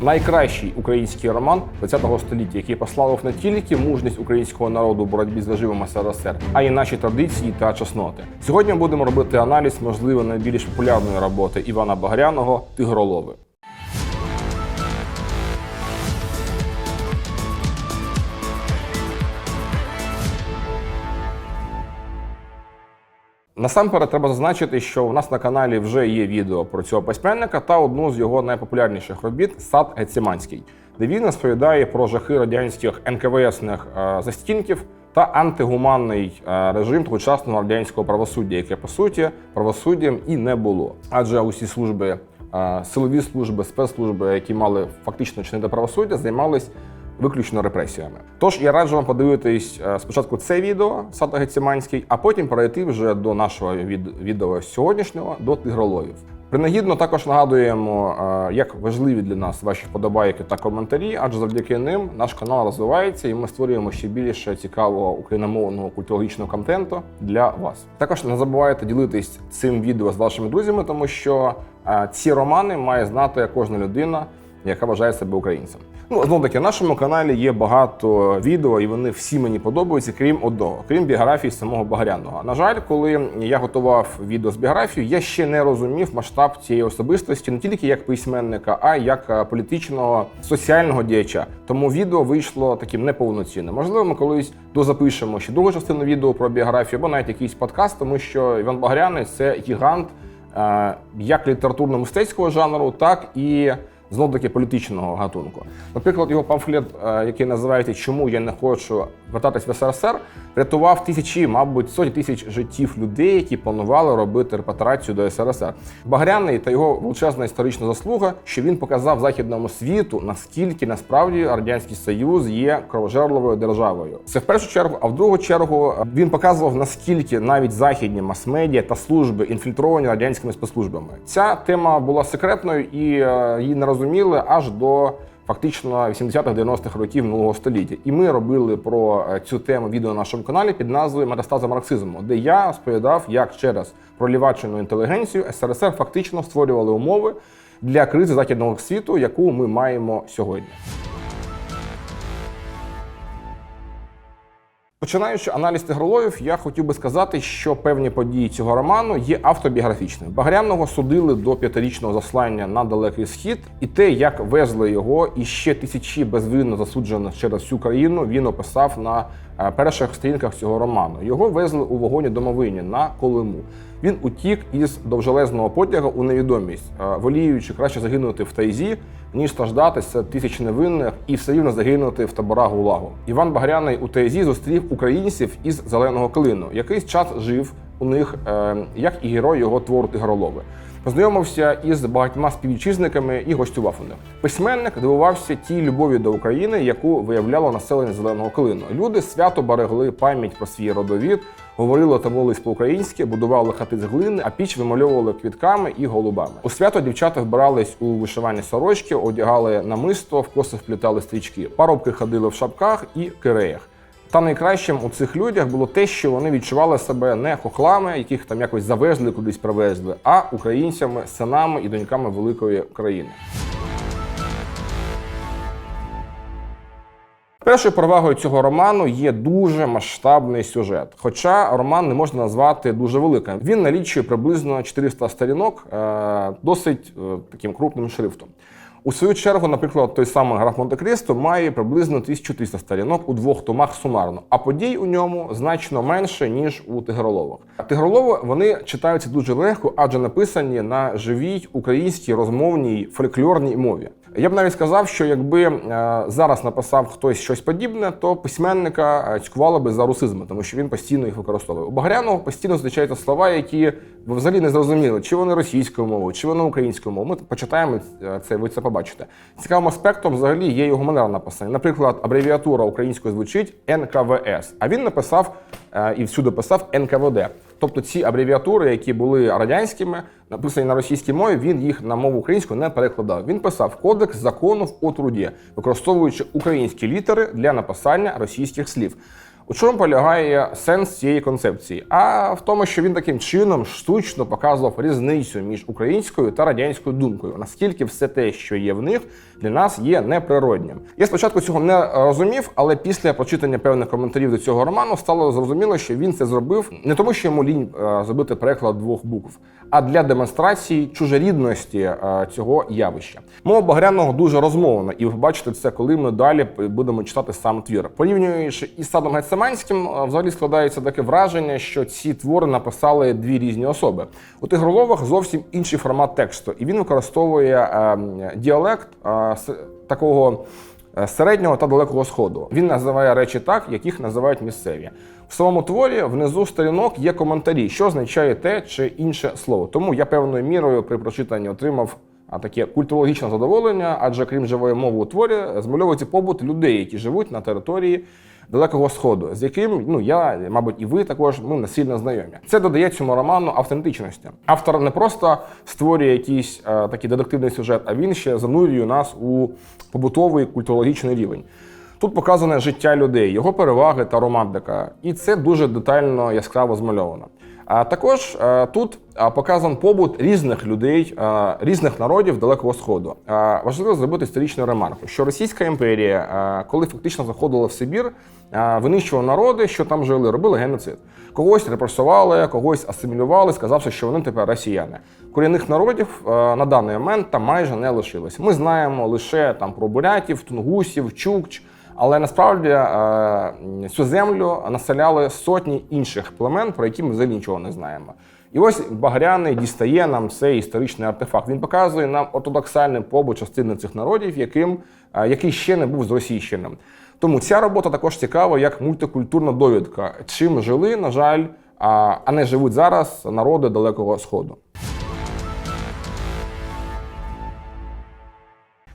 найкращий український роман ХХ століття, який послав не тільки мужність українського народу у боротьбі з режимом СРСР, а й наші традиції та чесноти. Сьогодні будемо робити аналіз, можливо, найбільш популярної роботи Івана Багряного Тигролови. Насамперед треба зазначити, що у нас на каналі вже є відео про цього письменника та одну з його найпопулярніших робіт Сад Гециманський, де він розповідає про жахи радянських НКВСних е, застінків та антигуманний е, режим тогочасного радянського правосуддя, яке по суті правосуддям і не було. Адже усі служби, е, силові служби, спецслужби, які мали фактично чинити правосуддя, займались виключно репресіями. Тож я раджу вам подивитись е, спочатку це відео Сата Гециманський, а потім перейти вже до нашого від- відео сьогоднішнього до тигроловів. Принагідно також нагадуємо, е, як важливі для нас ваші вподобайки та коментарі, адже завдяки ним наш канал розвивається і ми створюємо ще більше цікавого україномовного культурологічного контенту для вас. Також не забувайте ділитись цим відео з вашими друзями, тому що е, ці романи має знати кожна людина, яка вважає себе українцем. Ну, знову таки, на нашому каналі є багато відео, і вони всі мені подобаються, крім одного, крім біографії самого Багряного. На жаль, коли я готував відео з біографією, я ще не розумів масштаб цієї особистості не тільки як письменника, а й як е, політичного соціального діяча. Тому відео вийшло таким неповноцінним. Можливо, ми колись дозапишемо ще другу частину відео про біографію, або навіть якийсь подкаст, тому що Іван Багряний це гігант е, як літературно-мистецького жанру, так і знов таки політичного гатунку. Наприклад, його памфлет, е, який називається Чому я не хочу вертатись в СРСР, рятував тисячі, мабуть, сотні тисяч життів людей, які планували робити репатрацію до СРСР. Багряний та його величезна історична заслуга, що він показав західному світу, наскільки насправді радянський союз є кровожерливою державою. Це в першу чергу, а в другу чергу е, він показував наскільки навіть західні мас-медіа та служби інфільтровані радянськими спецслужбами. Ця тема була секретною і е, її не розуміли аж до. Фактично 80-х-90-х років минулого століття, і ми робили про е, цю тему відео на нашому каналі під назвою Метастаза марксизму, де я розповідав, як через пролівачену інтелігенцію СРСР фактично створювали умови для кризи західного світу, яку ми маємо сьогодні. Починаючи аналіз тигроловів, я хотів би сказати, що певні події цього роману є автобіографічними. Багряного судили до п'ятирічного заслання на далекий схід, і те, як везли його, і ще тисячі безвинно засуджених через всю країну, він описав на е, перших сторінках цього роману. Його везли у вогоні домовині на Колиму. Він утік із довжелезного потяга у невідомість, воліючи краще загинути в тайзі, ніж страждати серед тисяч невинних і все рівно загинути в таборах ГУЛАГу. Іван Багряний у тайзі зустрів українців із зеленого клину. Якийсь час жив у них, е, як і герой його твору Тигролови. Познайомився із багатьма співвітчизниками і гостював у них. Письменник дивувався тій любові до України, яку виявляло населення зеленого клину. Люди свято берегли пам'ять про свій родовід, говорили та молились по-українськи, будували хати з глини, а піч вимальовували квітками і голубами. У свято дівчата вбирались у вишивані сорочки, одягали намисто, в коси вплітали стрічки. Парубки ходили в шапках і киреях. Та найкращим у цих людях було те, що вони відчували себе не хохлами, яких там якось завезли, кудись привезли, а українцями, синами і доньками великої країни. Першою перевагою цього роману є дуже масштабний сюжет. Хоча роман не можна назвати дуже великим. Він налічує приблизно 400 сторінок, е, досить е, таким крупним шрифтом. У свою чергу, наприклад, той самий граф Монте-Крісто має приблизно 1300 сторінок у двох томах сумарно, а подій у ньому значно менше, ніж у Тигроловах. Тигролови вони читаються дуже легко, адже написані на живій українській розмовній фольклорній мові. Я б навіть сказав, що якби е, зараз написав хтось щось подібне, то письменника е, цькувало би за русизми, тому що він постійно їх використовує. У Багряного постійно зустрічаються слова, які ви взагалі не зрозуміли, чи вони російською мовою, чи вони українською мовою. Ми почитаємо е, це, ви це побачите. Цікавим аспектом взагалі є його манера написання. Наприклад, абревіатура українською звучить НКВС, а він написав е, і всюди писав НКВД. Тобто ці абревіатури, які були радянськими, написані на російській мові, він їх на мову українську не перекладав. Він писав кодекс законів о труді, використовуючи українські літери для написання російських слів. У чому полягає сенс цієї концепції? А в тому, що він таким чином штучно показував різницю між українською та радянською думкою, наскільки все те, що є в них, для нас є неприроднім. Я спочатку цього не розумів, але після прочитання певних коментарів до цього роману стало зрозуміло, що він це зробив не тому, що йому лінь е, зробити переклад двох букв, а для демонстрації чужорідності е, цього явища. Мова Багряного дуже розмовна, і ви бачите це, коли ми далі будемо читати сам твір. Порівнюючи із садом Гецеманським, е, взагалі складається таке враження, що ці твори написали дві різні особи. У тигроловах зовсім інший формат тексту, і він використовує е, діалект е, такого. е, Середнього та далекого сходу він називає речі так, яких називають місцеві. В самому творі внизу сторінок є коментарі, що означає те чи інше слово. Тому я певною мірою при прочитанні отримав таке культурологічне задоволення, адже крім живої мови у творі, змальовується побут людей, які живуть на території Далекого Сходу, з яким ну я, мабуть, і ви також ну, не знайомі. Це додає цьому роману автентичності. Автор не просто створює якийсь е, такий дедуктивний сюжет, а він ще занурює нас у побутовий культурологічний рівень. Тут показане життя людей, його переваги та романтика, і це дуже детально яскраво змальовано. А також е, тут е, показан побут різних людей, е, різних народів Далекого Сходу. Важливо зробити історичну ремарку, що Російська імперія, коли фактично заходила в Сибір, винищувала народи, що там жили, робили геноцид. Когось репресували, когось асимілювали, сказавши, що вони тепер росіяни. Корінних народів на даний момент там майже не лишилось. Ми знаємо лише там про бурятів, тунгусів, чукч. Але насправді е, цю землю населяли сотні інших племен, про які ми взагалі нічого не знаємо. І ось Багряний дістає нам цей історичний артефакт. Він показує нам ортодоксальний побут частини цих народів, яким, е, який ще не був зросійщеним. Тому ця робота також цікава як мультикультурна довідка, чим жили, на жаль, а а не живуть зараз народи Далекого Сходу.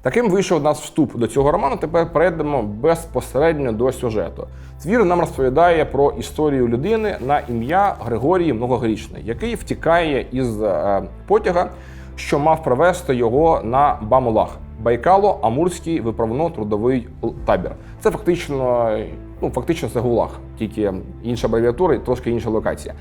Таким вийшов у нас вступ до цього роману. Тепер перейдемо безпосередньо до сюжету. Твір нам розповідає про історію людини на ім'я Григорій Многогрічний, який втікає із е, потяга, що мав привезти його на Бамулах. Байкало-Амурський виправно-трудовий табір. Це фактично, ну фактично це гулаг, тільки інша абревіатура і трошки інша локація.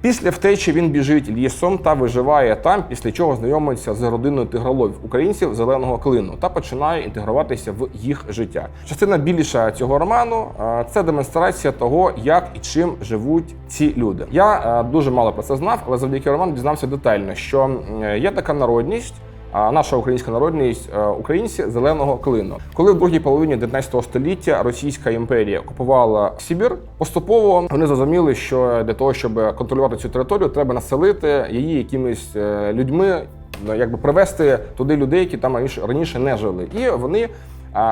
Після втечі він біжить лісом та виживає там, після чого знайомиться з родиною тигроловів українців зеленого клину та починає інтегруватися в їх життя. Частина більша цього роману це демонстрація того, як і чим живуть ці люди. Я дуже мало про це знав, але завдяки роману дізнався детально, що є така народність. А наша українська народність е, українці зеленого клину. Коли в другій половині 19 століття Російська імперія окупувала Сибір, поступово вони зрозуміли, що для того, щоб контролювати цю територію, треба населити її якимись е, людьми, ну, якби привести туди людей, які там раніше не жили. І вони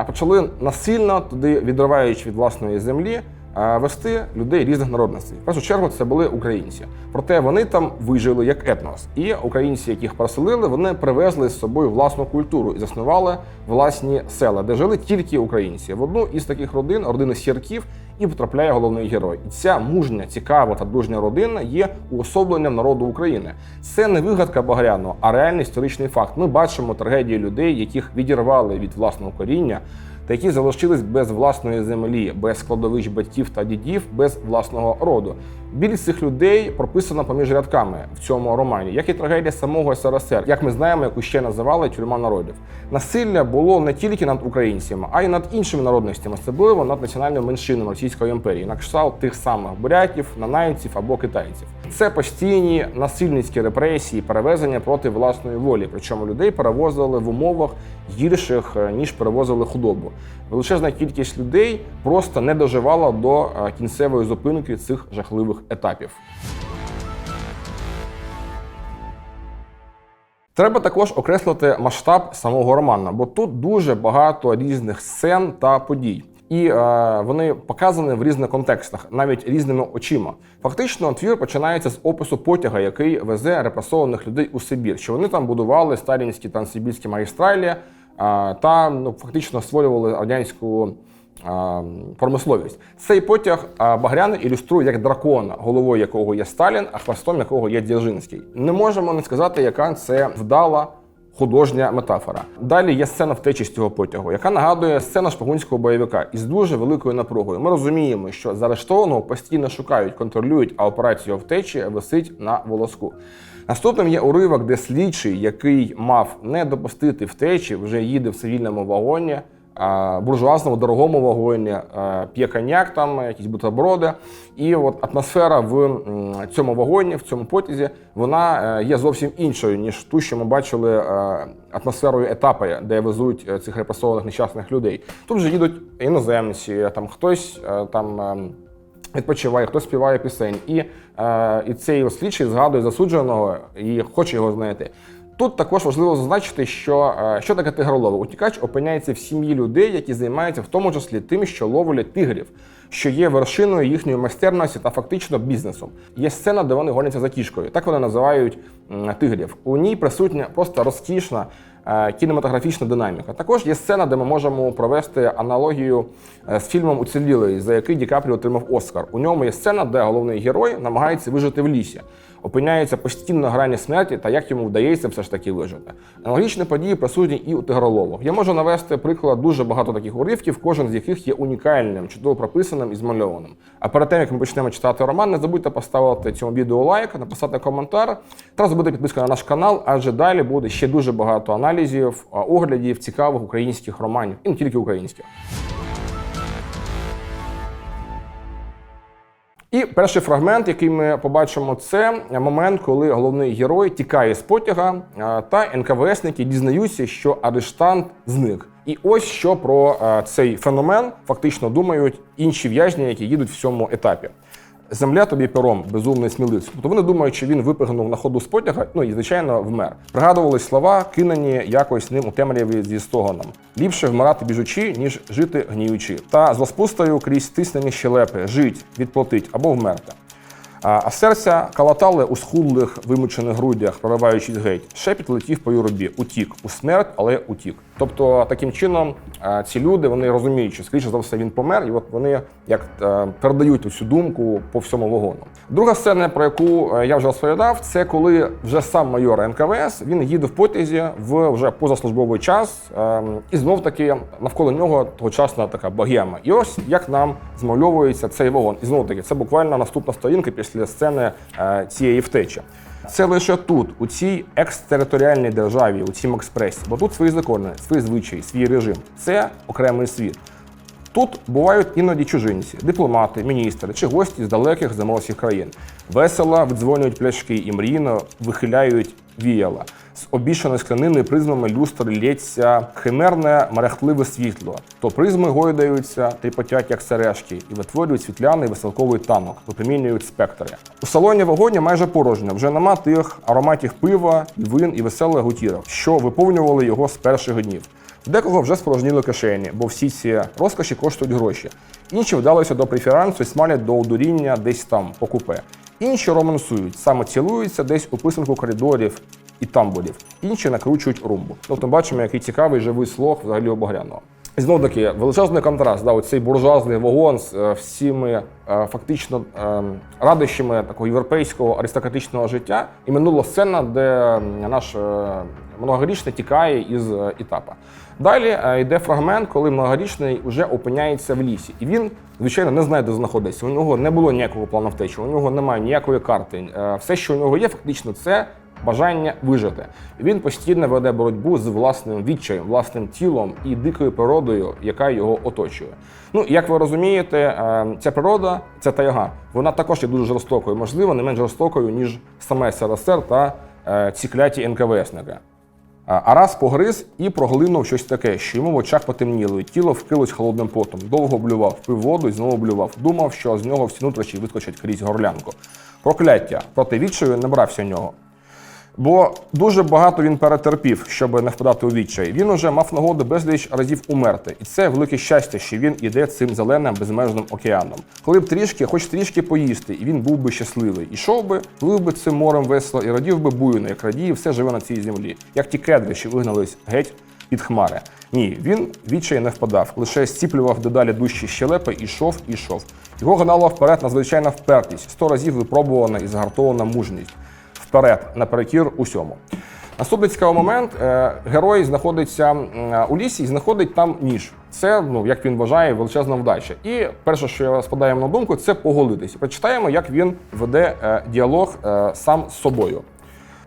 почали насильно туди, відриваючи від власної землі, вести людей різних народностей. В першу чергу це були українці. Проте вони там вижили як етнос. І українці, яких переселили, вони привезли з собою власну культуру і заснували власні села, де жили тільки українці. В одну із таких родин, родини сірків, і потрапляє головний герой. І ця мужня, цікава та дружня родина є уособленням народу України. Це не вигадка Багряну, а реальний історичний факт. Ми бачимо трагедії людей, яких відірвали від власного коріння. Та які залишились без власної землі, без складовищ батьків та дідів, без власного роду. Більшість цих людей прописана поміж рядками в цьому романі, як і трагедія самого СРСР, як ми знаємо, яку ще називали тюрма народів. Насилля було не тільки над українцями, а й над іншими народностями, особливо над національними меншинами Російської імперії, на кшталт тих самих бурятів, нанайців або китайців. Це постійні насильницькі репресії, перевезення проти власної волі. Причому людей перевозили в умовах гірших е, ніж перевозили худобу. Величезна кількість людей просто не доживала до е, кінцевої зупинки цих жахливих етапів. Треба також окреслити масштаб самого роману, бо тут дуже багато різних сцен та подій. І е, вони показані в різних контекстах, навіть різними очима. Фактично, твір починається з опису потяга, який везе репресованих людей у Сибір, що вони там будували сталінські транссибірські магістралі е, та ну, фактично створювали радянську промисловість. Цей потяг Багряний ілюструє як дракона, головою якого є Сталін, а хвостом якого є Дзержинський. Не можемо не сказати, яка це вдала художня метафора. Далі є сцена втечі з цього потягу, яка нагадує сцена шпигунського бойовика із дуже великою напругою. Ми розуміємо, що заарештованого постійно шукають, контролюють, а операція втечі висить на волоску. Наступним є уривок, де слідчий, який мав не допустити втечі, вже їде в цивільному вагоні, буржуазному дорогому вагоні, п'є коньяк, там якісь бутерброди. І от атмосфера в цьому вагоні, в цьому потязі, вона е, є зовсім іншою, ніж ту, що ми бачили е, атмосферою етапи, де везуть е, цих репресованих нещасних людей. Тут вже їдуть іноземці, там хтось там. відпочиває, хто співає пісень. І, е, і цей слідчий згадує засудженого і хоче його знайти. Тут також важливо зазначити, що е, що таке тигролови. Утікач опиняється в сім'ї людей, які займаються в тому числі тим, що ловлять тигрів, що є вершиною їхньої майстерності та фактично бізнесом. Є сцена, де вони гоняться за кішкою. Так вони називають тигрів. У ній присутня просто розкішна е, кінематографічна динаміка. Також є сцена, де ми можемо провести аналогію е, з фільмом Уцілілий, за який Ді Капріо отримав Оскар. У ньому є сцена, де головний герой намагається вижити в лісі. Опиняється постійно на грані смерті та як йому вдається все ж таки вижити. Аналогічні події присутні і у тигролову. Я можу навести приклад дуже багато таких уривків, кожен з яких є унікальним, чудово прописаним і змальованим. А перед тим як ми почнемо читати роман, не забудьте поставити цьому відео лайк, написати коментар та зробити підписку на наш канал, адже далі буде ще дуже багато аналізів, оглядів цікавих українських романів і не тільки українських. І перший фрагмент, який ми побачимо, це момент, коли головний герой тікає з потяга, та НКВСники дізнаються, що арештант зник. І ось що про цей феномен фактично думають інші в'язні, які їдуть в цьому етапі. Земля тобі пером, безумний сміливець. Тобто вони думають, що він випрыгнув на ходу з потяга, ну і звичайно вмер. Пригадувались слова, кинені якось ним у темряві зі стогоном. Ліпше вмирати біжучи, ніж жити гніючи. Та з розпустою крізь стиснені щелепи, жить, відплатить або вмерти. А серця калатали у схудлих вимучених грудях, прориваючись геть. Шепіт летів по юрбі, утік у смерть, але утік. Тобто, таким чином, ці люди вони розуміють, що скоріше за все він помер, і от вони як е, передають цю думку по всьому вагону. Друга сцена, про яку е, я вже розповідав, це коли вже сам майор НКВС він їде в потязі в вже позаслужбовий час, е, і знов таки навколо нього тогочасна така богема. І ось як нам змальовується цей вагон. І знову таки, це буквально наступна сторінка після сцени е, цієї втечі. Це лише тут, у цій екстериторіальній державі, у цім експресі, бо тут свої закони, свої звичаї, свій режим. Це окремий світ. Тут бувають іноді чужинці, дипломати, міністри чи гості з далеких заморських країн. Весело видзвонюють пляшки і мрійно вихиляють віяла. З обішаною скляниною призмами люстр лється химерне мерехтливе світло. То призми гойдаються, тріпотять, як сережки, і витворюють світляний веселковий танок, випромінюють спектри. У салоні вагоні майже порожньо, вже нема тих ароматів пива, вин і веселих гутірок, що виповнювали його з перших днів. Декого вже спорожніли кишені, бо всі ці розкоші коштують гроші. Інші вдалися до преферансу і смалять до одуріння десь там, по купе. Інші романсують, саме цілуються десь у писанку коридорів і тамбурів. Інші накручують румбу. Тобто бачимо, який цікавий живий слог взагалі обогряного. І знову таки, величезний контраст, да, цей буржуазний вагон з е, всіми е, фактично е, радощами такого європейського аристократичного життя, і минула сцена, де наш е, многорічний тікає із етапа. Далі йде фрагмент, коли многорічний вже опиняється в лісі, і він, звичайно, не знає, де знаходиться. У нього не було ніякого плану втечі, у нього немає ніякої карти. Все, що у нього є, фактично, це бажання вижити. Він постійно веде боротьбу з власним відчаєм, власним тілом і дикою природою, яка його оточує. Ну, як ви розумієте, е, ця природа, ця тайга, вона також є дуже жорстокою, можливо, не менш жорстокою, ніж саме СРСР та е, ці кляті. А Арас погриз і проглинув щось таке, що йому в очах потемніло, і тіло вкрилось холодним потом. Довго блював, пив воду і знову блював. Думав, що з нього всі нутрощі вискочать крізь горлянку. Прокляття проти відчаю не брався нього. Бо дуже багато він перетерпів, щоб не впадати у відчай. Він уже мав нагоду безліч разів умерти, і це велике щастя, що він іде цим зеленим безмежним океаном. Коли б трішки, хоч трішки поїсти, і він був би щасливий. Ішов би, плив би цим морем весело і радів би буйно, як радіє все живе на цій землі, як ті кедри, що вигнались геть під хмари. Ні, він відчай не впадав, лише зціплював дедалі дужчі щелепи, і йшов, і йшов. Його гнало вперед надзвичайна впертість, сто разів випробувана і загартована мужність вперед, наперекір усьому. Наступний цікавий момент: е, герой знаходиться у лісі і знаходить там ніж. Це, ну як він вважає, величезна вдача. І перше, що спадає йому на думку, це поголитися. Прочитаємо, як він веде е, діалог е, сам з собою.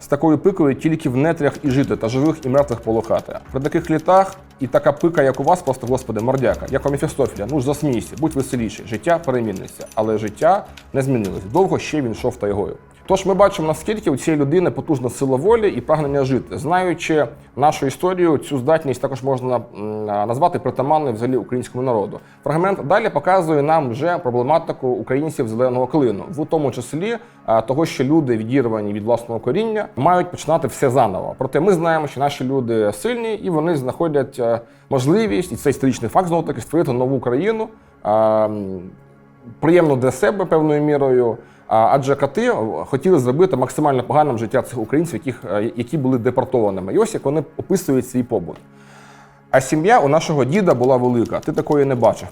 З такою пикою тільки в нетрях і жити, та живих і мертвих полохати. При таких літах і така пика, як у вас, просто господи, мордяка, як у Мефістофіля. Ну ж засмійся, будь веселіший. Життя переміниться, але життя не змінилось. Довго ще він йшов тайгою. Тож ми бачимо, наскільки у цієї людини потужна сила волі і прагнення жити. Знаючи нашу історію, цю здатність також можна назвати притаманною взагалі українському народу. Фрагмент далі показує нам вже проблематику українців зеленого клину, в тому числі того, що люди, відірвані від власного коріння, мають починати все заново. Проте ми знаємо, що наші люди сильні і вони знаходять е, можливість, і це історичний факт знову таки створити нову країну. а, приємно для себе певною мірою. Адже кати хотіли зробити максимально поганим життя цих українців, яких, е, які були депортованими. І ось як вони описують свій побут. А сім'я у нашого діда була велика. Ти такої не бачив.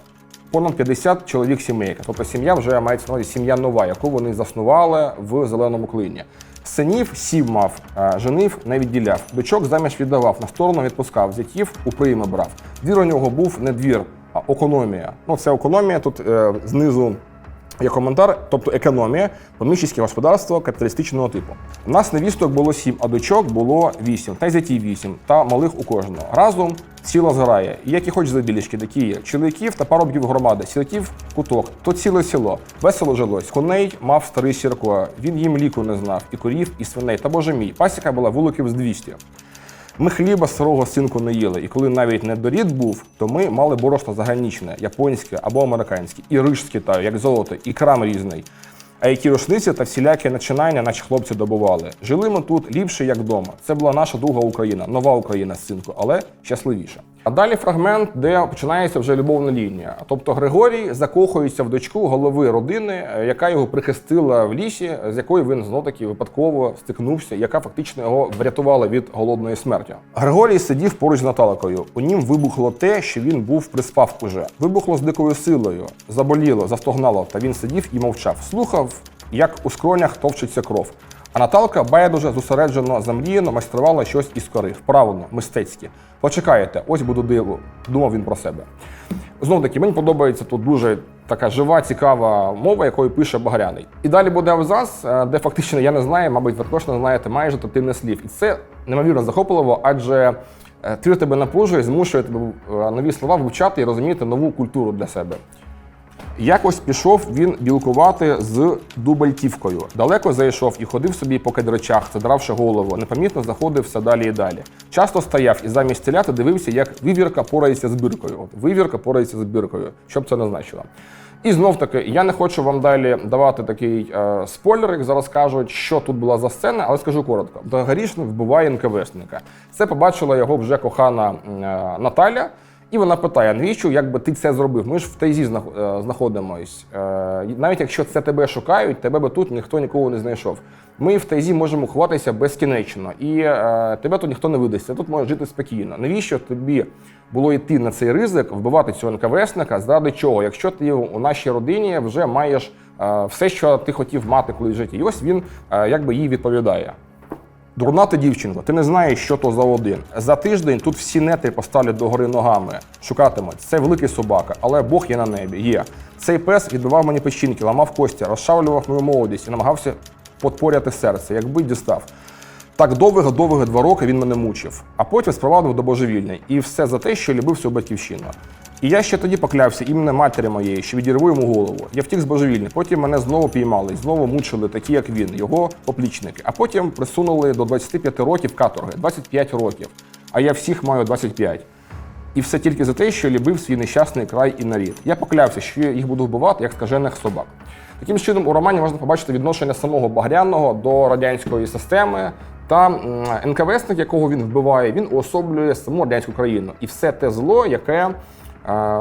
Понад 50 чоловік сімейка. Тобто сім'я вже мається на увазі сім'я нова, яку вони заснували в зеленому клині. Синів сів мав, е, женив не відділяв, дочок заміж віддавав, на сторону відпускав, зятів у прийми брав. Двір у нього був не двір, а економія. Ну, це економія тут е, знизу Є коментар, тобто економія, поміщицьке господарство капіталістичного типу. У нас невісток було сім, а дочок було вісім, та й зятів вісім, та малих у кожного. Разом ціла зграє, і які хоч забілішки, такі є. Чоловіків та парубків громади, сіляків куток, то ціле село. Весело жилось. Коней мав старий Сірко, він їм ліку не знав, і корів, і свиней. Та боже мій, пасіка була вуликів з 200. Ми хліба старого синку не їли, і коли навіть не дорід був, то ми мали борошно загранічне, японське або американське, і риж з Китаю, як золото, і крам різний. А які рушниці та всілякі начинання наші хлопці добували. Жили ми тут ліпше, як вдома. Це була наша друга Україна, нова Україна, синку, але щасливіша. А далі фрагмент, де починається вже любовна лінія. Тобто Григорій закохується в дочку голови родини, е, яка його прихистила в лісі, з якою він знов таки випадково стикнувся, яка фактично його врятувала від голодної смерті. Григорій сидів поруч з Наталкою. У нім вибухло те, що він був приспав уже. Вибухло з дикою силою, заболіло, застогнало, та він сидів і мовчав. Слухав, як у скронях товчиться кров. А Наталка байдуже зосереджено замріяно майструвала щось із кори, вправлено, мистецьке. Почекаєте, ось буду диво, думав він про себе. Знову таки, мені подобається тут дуже така жива, цікава мова, якою пише Багряний. І далі буде абзац, е, де фактично я не знаю, мабуть, ви також не знаєте майже тотивне слів. І це неймовірно захопливо, адже е, твір тебе напружує, змушує тебе е, нові слова вивчати і розуміти нову культуру для себе. Якось пішов він білкувати з дубальтівкою. Далеко зайшов і ходив собі по кадричах, задравши голову. Непомітно заходив все далі і далі. Часто стояв і замість теляти дивився, як вивірка порається з біркою. От вивірка порається з біркою. Що б це не значило. І знов таки, я не хочу вам далі давати такий е, спойлер, як зараз кажуть, що тут була за сцена, але скажу коротко: Багарішник вбиває НКВшника. Це побачила його вже кохана е, Наталя. І вона питає: навіщо якби ти це зробив? Ми ж в тайзі е, знаходимось. Е, Навіть якщо це тебе шукають, тебе би тут ніхто нікого не знайшов. Ми в тайзі можемо ховатися безкінечно, і е, тебе тут ніхто не видасться. Тут можеш жити спокійно. Навіщо тобі було йти на цей ризик, вбивати цього НКВСника? Заради чого? Якщо ти у нашій родині вже маєш все, що ти хотів мати колись в житті. І ось він якби їй відповідає. Дурна ти дівчинко, ти не знаєш, що то за один. За тиждень тут всі нети поставлять догори ногами, шукатимуть. Це великий собака, але Бог є на небі. Є. Цей пес відбивав мені печінки, ламав кості, розшавлював мою молодість і намагався подпоряти серце, якби дістав. Так довго-довго два роки він мене мучив, а потім спровадив до божевільний. І все за те, що любив свою батьківщину. І я ще тоді поклявся іменем матері моєї, що відірву йому голову. Я втік з божевільний. Потім мене знову піймали, знову мучили, такі як він, його поплічники. А потім присунули до 25 років каторги, 25 років. А я всіх маю 25. І все тільки за те, що любив свій нещасний край і нарід. Я поклявся, що їх буду вбивати як скажених собак. Таким чином, у романі можна побачити відношення самого Багряного до радянської системи. Та НКВСник, якого він вбиває, він уособлює саму радянську країну і все те зло, яке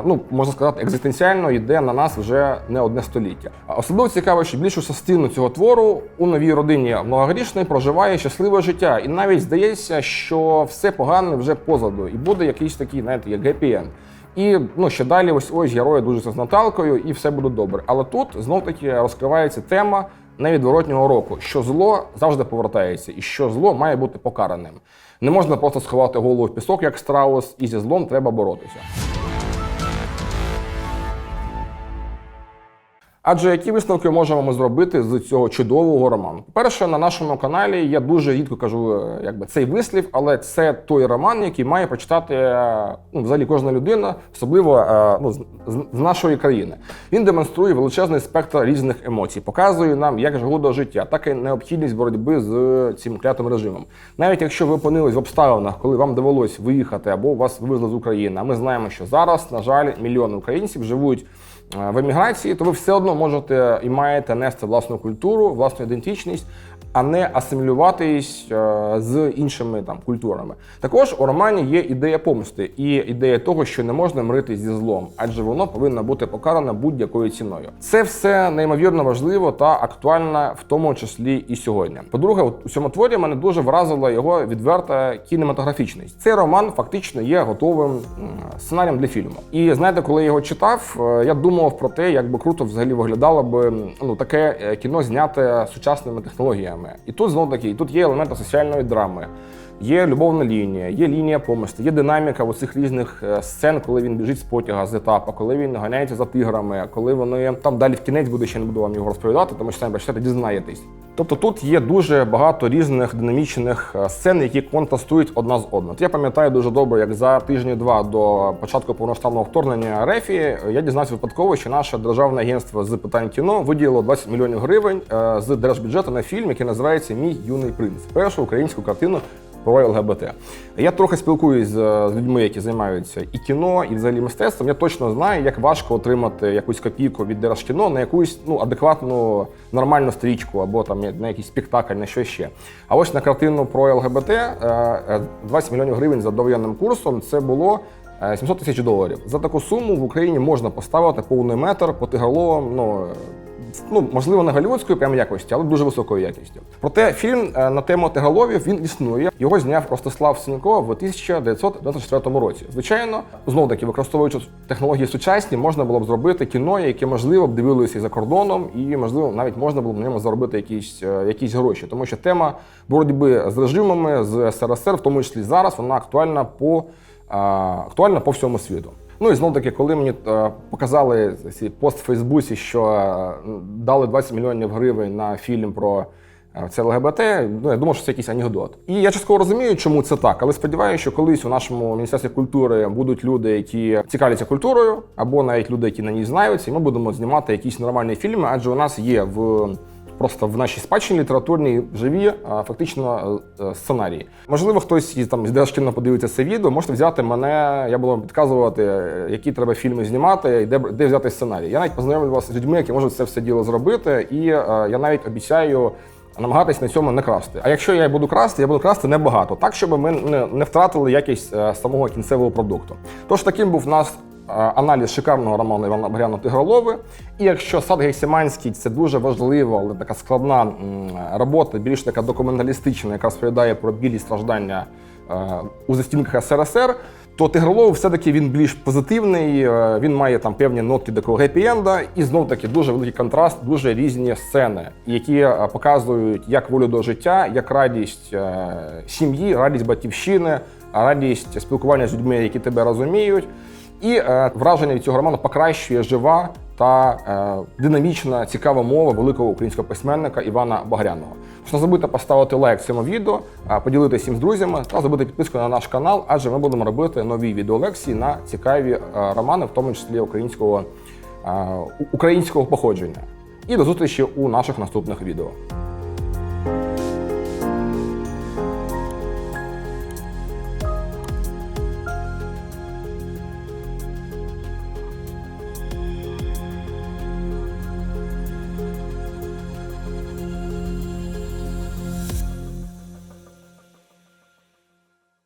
ну можна сказати, екзистенціально йде на нас вже не одне століття. Особливо цікаво, що більшу частину цього твору у новій родині многогрішної проживає щасливе життя, і навіть здається, що все погане вже позаду, і буде якийсь такий, знаєте, як гепі-енд. І ну, ще далі, ось ось герої дуже з Наталкою, і все буде добре. Але тут знов таки розкривається тема невідворотнього року, що зло завжди повертається, і що зло має бути покараним. Не можна просто сховати голову в пісок, як страус, і зі злом треба боротися. Адже які висновки можемо ми зробити з цього чудового роману? По-перше, на нашому каналі я дуже рідко кажу е, якби, цей вислів, але це той роман, який має прочитати е, ну, взагалі кожна людина, особливо е, ну, з, нашої країни. Він демонструє величезний спектр різних емоцій, показує нам як жагу життя, так і необхідність боротьби з цим клятим режимом. Навіть якщо ви опинились в обставинах, коли вам довелось виїхати або вас вивезли з України, а ми знаємо, що зараз, на жаль, мільйони українців живуть в еміграції, то ви все одно можете і маєте нести власну культуру, власну ідентичність, а не асимілюватись е, з іншими там культурами. Також у романі є ідея помсти і ідея того, що не можна миритись зі злом, адже воно повинно бути покаране будь-якою ціною. Це все неймовірно важливо та актуально, в тому числі і сьогодні. По-друге, у цьому творі мене дуже вразила його відверта кінематографічність. Цей роман фактично є готовим сценарієм для фільму. І знаєте, коли я його читав, е, я думав про те, як би круто взагалі виглядало би ну таке е, кіно зняте сучасними технологіями. І тут знов таки, тут є елементи соціальної драми. Є любовна лінія, є лінія помсти, є динаміка оцих різних е, сцен, коли він біжить з потяга з етапа, коли він ганяється за тиграми, коли вони там далі в кінець буде ще не буду вам його розповідати, тому що самі бачите, дізнаєтесь. Тобто тут є дуже багато різних динамічних е, сцен, які контрастують одна з одною. Я пам'ятаю дуже добре, як за тижні-два до початку повноштабного вторгнення РФ я дізнався випадково, що наше державне агентство з питань кіно виділило 20 мільйонів гривень е, з держбюджету на фільм, який називається Мій юний принц, першу українську картину про ЛГБТ. Я трохи спілкуюсь з з людьми, які займаються і кіно, і взагалі мистецтвом. Я точно знаю, як важко отримати якусь копійку від Держкіно на якусь ну адекватну нормальну стрічку або там на якийсь спектакль, на що ще. А ось на картину про ЛГБТ е, е, 20 мільйонів гривень за довоєнним курсом це було. е, 700 тисяч доларів. За таку суму в Україні можна поставити повний метр по тиголовам, ну е, ну, можливо, не голівудської прям якості, але дуже високою якістю. Проте фільм е, на тему тиголовів він існує. Його зняв Ростислав Синько в 1994 році. Звичайно, знов таки використовуючи технології сучасні, можна було б зробити кіно, яке можливо б дивилося і за кордоном, і можливо навіть можна було б на ньому заробити якісь, е, якісь гроші, тому що тема боротьби з режимами з СРСР, в тому числі зараз, вона актуальна по е, актуальна по всьому світу. Ну і знов таки, коли мені е, показали ці пост в Фейсбуці, що е, дали 20 мільйонів гривень на фільм про е, це ЛГБТ, ну я думав, що це якийсь анекдот. І я частково розумію, чому це так, але сподіваюся, що колись у нашому міністерстві культури будуть люди, які цікавляться культурою, або навіть люди, які на ній знаються, і ми будемо знімати якісь нормальні фільми, адже у нас є в просто в нашій спадщині літературній живі фактично е, е, сценарії. Можливо, хтось із там з Держкіно подивиться це відео, можете взяти мене, я буду вам підказувати, які треба фільми знімати, і де, де взяти сценарій. Я навіть познайомлю вас з людьми, які можуть це все діло зробити, і е, я навіть обіцяю. Намагатись на цьому не красти. А якщо я буду красти, я буду красти небагато, так щоб ми не, втратили якість самого кінцевого продукту. Тож таким був нас аналіз шикарного роману Івана Багряна Тигролови. І якщо сад Гейсіманський це дуже важлива, але така складна робота, більш така документалістична, яка розповідає про білі страждання е, у застінках СРСР, то Тигролов все-таки він більш позитивний, е, він має там певні нотки такого гепі-енда, і знов таки дуже великий контраст, дуже різні сцени, які е, показують як волю до життя, як радість е, сім'ї, радість батьківщини, радість спілкування з людьми, які тебе розуміють. І е, враження від цього роману покращує жива та е, динамічна, цікава мова великого українського письменника Івана Багряного. Тож не забудьте поставити лайк цьому відео, е, поділитися всім з друзями та зробити підписку на наш канал, адже ми будемо робити нові відеолекції на цікаві е, романи, в тому числі українського, е, українського походження. І до зустрічі у наших наступних відео.